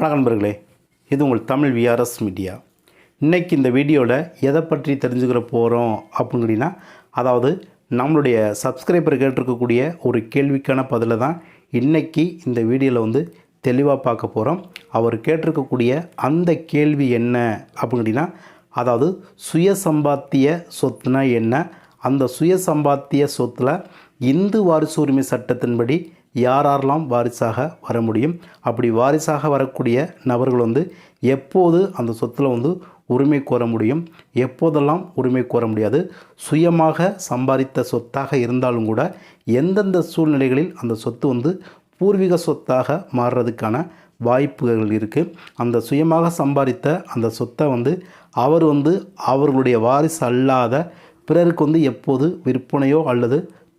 வணக்கம் நண்பர்களே. இது உங்கள் தமிழ் விஆர்எஸ் மீடியா இன்னைக்கு இந்த வீடியோவில் எதை பற்றி தெரிஞ்சுக்கிற போகிறோம் அப்படின்னா அதாவது நம்மளுடைய சப்ஸ்கிரைபர் கேட்டிருக்கக்கூடிய ஒரு கேள்விக்கான பதிலை தான் இன்றைக்கி இந்த வீடியோவில் வந்து தெளிவாக பார்க்க போகிறோம் அவர் கேட்டிருக்கக்கூடிய அந்த கேள்வி என்ன அப்படின்னா அதாவது சுய சம்பாத்திய சொத்துனா என்ன? அந்த சுய சம்பாத்திய சொத்தில் இந்து வாரிசு உரிமை சட்டத்தின்படி யாரெல்லாம் வாரிசாக வர முடியும்? அப்படி வாரிசாக வரக்கூடிய நபர்கள் வந்து எப்போது அந்த சொத்தில் வந்து உரிமை கோர முடியும்? எப்போதெல்லாம் உரிமை கோர முடியாது? சுயமாக சம்பாதித்த சொத்தாக இருந்தாலும் கூட எந்தெந்த சூழ்நிலைகளில் அந்த சொத்து வந்து பூர்வீக சொத்தாக மாறுறதுக்கான வாய்ப்புகள் இருக்குது அந்த சுயமாக சம்பாதித்த அந்த சொத்தை வந்து அவர் வந்து அவர்களுடைய வாரிசு அல்லாத பிறருக்கு வந்து எப்போது விற்பனையோ அல்லது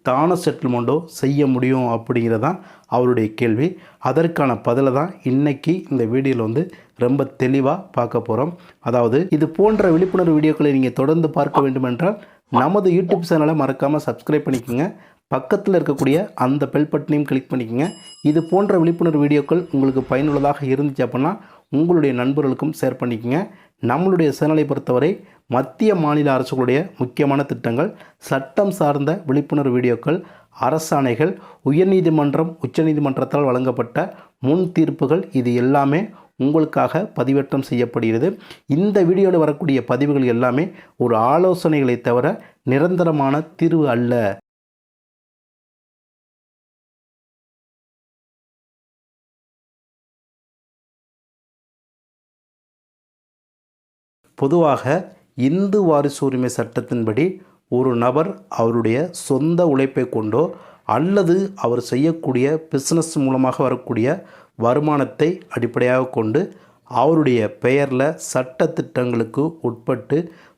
தான செட்டில்மெண்ட்டோ செய்ய முடியும் அப்படிங்கிறது தான் அவருடைய கேள்வி. அதற்கான பதிலை தான் இன்றைக்கி இந்த வீடியோவில் வந்து ரொம்ப தெளிவாக பார்க்க போகிறோம் அதாவது இது போன்ற விழிப்புணர்வு வீடியோக்களை நீங்கள் தொடர்ந்து பார்க்க வேண்டுமென்றால் நமது யூடியூப் சேனலை மறக்காமல் சப்ஸ்கிரைப் பண்ணிக்கோங்க. பக்கத்தில் இருக்கக்கூடிய அந்த பெல் பட்டனையும் கிளிக் பண்ணிக்கோங்க. இது போன்ற விழிப்புணர்வு வீடியோக்கள் உங்களுக்கு பயனுள்ளதாக இருந்துச்சு அப்படின்னா உங்களுடைய நண்பர்களுக்கும் ஷேர் பண்ணிக்கோங்க. நம்மளுடைய சேனலை பொறுத்தவரை மத்திய மாநில அரசுகளுடைய முக்கியமான திட்டங்கள் சட்டம் சார்ந்த விழிப்புணர்வு வீடியோக்கள் அரசாணைகள் உயர்நீதிமன்றம் உச்சநீதிமன்றத்தால் வழங்கப்பட்ட முன் தீர்ப்புகள் இது எல்லாமே உங்களுக்காக பதிவேற்றம் செய்யப்படுகிறது. இந்த வீடியோவில் வரக்கூடிய பதிவுகள் எல்லாமே ஒரு ஆலோசனைகளை தவிர நிரந்தரமான தீர்வு அல்ல. பொதுவாக இந்து வாரிசு உரிமை சட்டத்தின்படி ஒரு நபர் அவருடைய சொந்த உழைப்பை கொண்டோ அல்லது அவர் செய்யக்கூடிய பிஸ்னஸ் மூலமாக வரக்கூடிய வருமானத்தை அடிப்படையாக கொண்டு அவருடைய பெயரில் சட்ட திட்டங்களுக்கு உட்பட்டு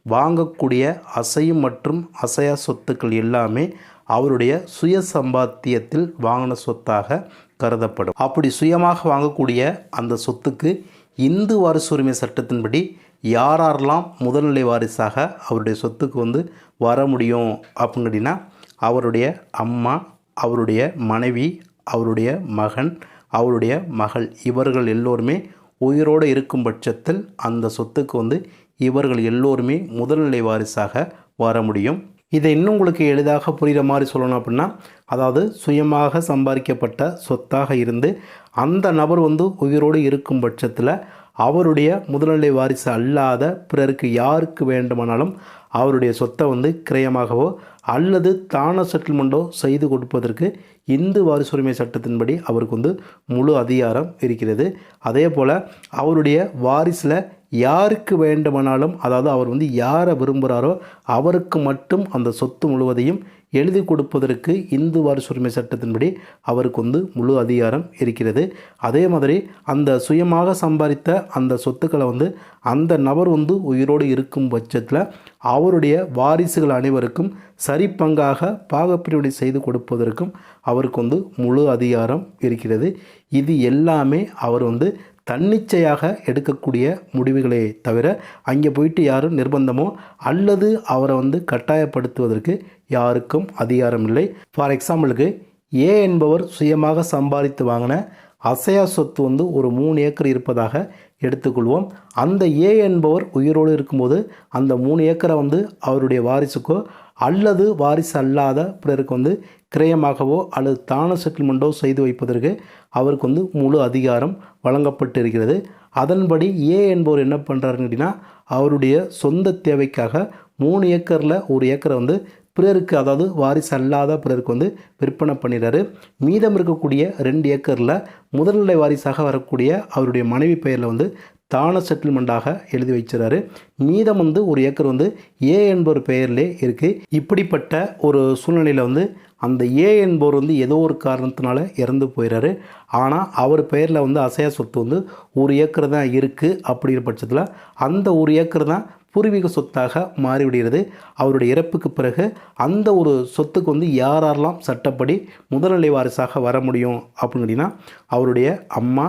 வாங்கக்கூடிய அசையும் மற்றும் அசையா சொத்துக்கள் எல்லாமே அவருடைய சுய சம்பாத்தியத்தில் வாங்கின சொத்தாக கருதப்படும். அப்படி சுயமாக வாங்கக்கூடிய அந்த சொத்துக்கு இந்து வாரிசு உரிமை சட்டத்தின்படி யாரெல்லாம் முதல்நிலை வாரிசாக அவருடைய சொத்துக்கு வந்து வர முடியும் அப்படின்னா அவருடைய அம்மா அவருடைய மனைவி அவருடைய மகன் அவருடைய மகள் இவர்கள் எல்லோருமே உயிரோடு இருக்கும் பட்சத்தில் அந்த சொத்துக்கு வந்து இவர்கள் எல்லோருமே முதல்நிலை வாரிசாக வர முடியும். இதை இன்னும் உங்களுக்கு எளிதாக புரிகிற மாதிரி சொல்லணும் அப்படின்னா அதாவது சுயமாக சம்பாதிக்கப்பட்ட சொத்தாக இருந்து அந்த நபர் வந்து உயிரோடு இருக்கும் பட்சத்தில் அவருடைய முதல்நிலை வாரிசு அல்லாத பிறருக்கு யாருக்கு வேண்டுமானாலும் அவருடைய சொத்தை வந்து கிரயமாகவோ அல்லது தான செட்டில்மெண்ட்டோ செய்து கொடுப்பதற்கு இந்து வாரிசு உரிமை சட்டத்தின்படி அவருக்கு வந்து முழு அதிகாரம் இருக்கிறது. அதே போல் அவருடைய வாரிசில் யாருக்கு வேண்டுமானாலும் அதாவது அவர் வந்து யாரை விரும்புகிறாரோ அவருக்கு மட்டும் அந்த சொத்து முழுவதையும் எழுதி கொடுப்பதற்கு இந்து வாரிசுரிமை சட்டத்தின்படி அவருக்கு வந்து முழு அதிகாரம் இருக்கிறது. அதே மாதிரி அந்த சுயமாக சம்பாதித்த அந்த சொத்துக்களை வந்து அந்த நபர் வந்து உயிரோடு இருக்கும் பட்சத்தில் அவருடைய வாரிசுகள் அனைவருக்கும் சரி பங்காக பாகப்பிரிவினை செய்து கொடுப்பதற்கும் அவருக்கு வந்து முழு அதிகாரம் இருக்கிறது. இது எல்லாமே அவர் வந்து தன்னிச்சையாக எடுக்கக்கூடிய முடிவுகளே தவிர அங்கே போயிட்டு யாரும் நிர்பந்தமோ அல்லது அவரை வந்து கட்டாயப்படுத்துவதற்கு யாருக்கும் அதிகாரம் இல்லை ஃபார் எக்ஸாம்பிளுக்கு ஏ என்பவர் சுயமாக சம்பாதித்து வாங்கின அசையா சொத்து வந்து ஒரு மூணு ஏக்கர் இருப்பதாக எடுத்துக்கொள்வோம். அந்த ஏ என்பவர் உயிரோடு இருக்கும்போது அந்த மூணு ஏக்கரை வந்து அவருடைய வாரிசுக்கோ அல்லது வாரிசு அல்லாத பிறருக்கு வந்து கிரயமாகவோ அல்லது தான செட்டில்மெண்ட்டோ செய்து வைப்பதற்கு அவருக்கு வந்து முழு அதிகாரம் வழங்கப்பட்டு இருக்கிறது அதன்படி ஏ என்பவர் என்ன பண்ணுறாருன்னு அப்படின்னா அவருடைய சொந்த தேவைக்காக மூணு ஏக்கரில் ஒரு ஏக்கரை வந்து பிறருக்கு அதாவது வாரிசு அல்லாத பிறருக்கு வந்து விற்பனை பண்ணிடுறாரு. மீதம் இருக்கக்கூடிய ரெண்டு ஏக்கரில் முதல்நிலை வாரிசாக வரக்கூடிய அவருடைய மனைவி பெயரில் வந்து தான செட்டில்மெண்ட்டாக எழுதி வச்சுறாரு மீதம் வந்து ஒரு ஏக்கர் வந்து ஏ என்பவர் பெயர்லே இருக்குது இப்படிப்பட்ட ஒரு சூழ்நிலையில் வந்து அந்த ஏ என்பவர் வந்து ஏதோ ஒரு காரணத்தினால இறந்து போயிடுறாரு. ஆனால் அவர் பெயரில் வந்து அசையா சொத்து வந்து ஒரு ஏக்கர் தான் இருக்குது அப்படிங்கிற பட்சத்தில் அந்த ஒரு ஏக்கர் தான் பூர்வீக சொத்தாக மாறிவிடுகிறது. அவருடைய இறப்புக்கு பிறகு அந்த ஒரு சொத்துக்கு வந்து யாரெல்லாம் சட்டப்படி முதல்நிலை வாரிசாக வர முடியும் அப்படின்னு கேட்டிங்கன்னா அவருடைய அம்மா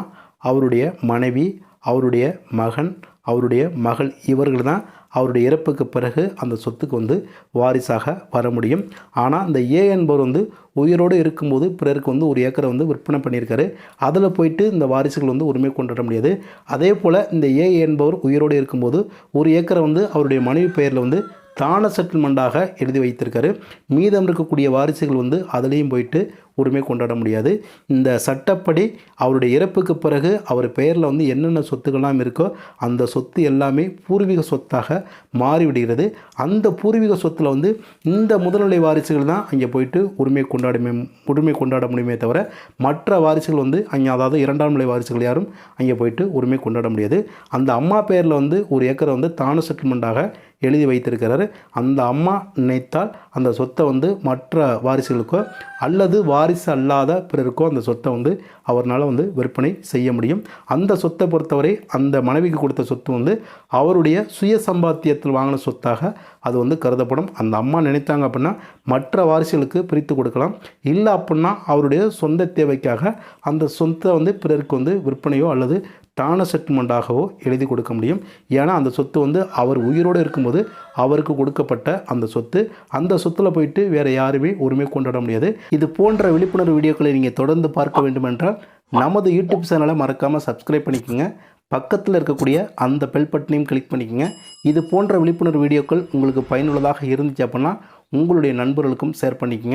அவருடைய மனைவி அவருடைய மகன் அவருடைய மகள் இவர்கள் தான் அவருடைய இறப்புக்கு பிறகு அந்த சொத்துக்கு வந்து வாரிசாக வர முடியும். ஆனால் இந்த ஏ என்பவர் வந்து உயிரோடு இருக்கும்போது பிறருக்கு வந்து ஒரு ஏக்கரை வந்து விற்பனை பண்ணியிருக்காரு. அதில் போயிட்டு இந்த வாரிசுகள் வந்து உரிமை கொண்டாட முடியாது. அதே போல் இந்த ஏ என்பவர் உயிரோடு இருக்கும்போது ஒரு ஏக்கரை வந்து அவருடைய மனைவி பெயரில் வந்து தான செட்டில்மெண்ட்டாக எழுதி வைத்திருக்காரு. மீதம் இருக்கக்கூடிய வாரிசுகள் வந்து அதுலேயும் போயிட்டு உரிமை கொண்டாட முடியாது. இந்த சட்டப்படி அவருடைய இறப்புக்கு பிறகு அவர் பெயரில் வந்து என்னென்ன சொத்துக்கள்லாம் இருக்கோ அந்த சொத்து எல்லாமே பூர்வீக சொத்தாக மாறிவிடுகிறது. அந்த பூர்வீக சொத்தில் வந்து இந்த முதல்நிலை வாரிசுகள் தான் அங்கே போயிட்டு உரிமை கொண்டாடுமே உரிமை கொண்டாட முடியுமே தவிர மற்ற வாரிசுகள் வந்து அங்கே அதாவது இரண்டாம் நிலை வாரிசுகள் யாரும் அங்கே போயிட்டு உரிமை கொண்டாட முடியாது. அந்த அம்மா பெயரில் வந்து ஒரு ஏக்கரை வந்து தான செட்டில்மெண்ட்டாக எழுதி வைத்திருக்கிறாரு. அந்த அம்மா நினைத்தால் அந்த சொத்தை வந்து மற்ற வாரிசுகளுக்கோ அல்லது வாரிசு அல்லாத பிறருக்கோ அந்த சொத்தை வந்து அவர்னால் வந்து விற்பனை செய்ய முடியும். அந்த சொத்தை பொறுத்தவரை அந்த மனைவிக்கு கொடுத்த சொத்து வந்து அவருடைய சுய சம்பாத்தியத்தில் வாங்கின சொத்தாக அது வந்து கருதப்படும். அந்த அம்மா நினைத்தாங்க அப்படின்னா மற்ற வாரிசுகளுக்கு பிரித்து கொடுக்கலாம். இல்லை அப்படின்னா அவருடைய சொந்த தேவைக்காக அந்த சொத்தை வந்து பிறருக்கு வந்து விற்பனையோ அல்லது தான செட்டில்மெண்ட்டாகவோ எழுதி கொடுக்க முடியும். ஏன்னா அந்த சொத்து வந்து அவர் உயிரோடு இருக்கும்போது அவருக்கு கொடுக்கப்பட்ட அந்த சொத்து. அந்த சொத்தில் போயிட்டு வேறு யாருமே உரிமை கொண்டாட முடியாது. இது போன்ற விழிப்புணர்வு வீடியோக்களை நீங்கள் தொடர்ந்து பார்க்க வேண்டுமென்றால் நமது யூடியூப் சேனலை மறக்காமல் சப்ஸ்கிரைப் பண்ணிக்கோங்க. பக்கத்தில் இருக்கக்கூடிய அந்த பெல் பட்டனையும் கிளிக் பண்ணிக்கோங்க. இது போன்ற விழிப்புணர்வு வீடியோக்கள் உங்களுக்கு பயனுள்ளதாக இருந்துச்சு அப்படின்னா உங்களுடைய நண்பர்களுக்கும் ஷேர் பண்ணிக்கோங்க.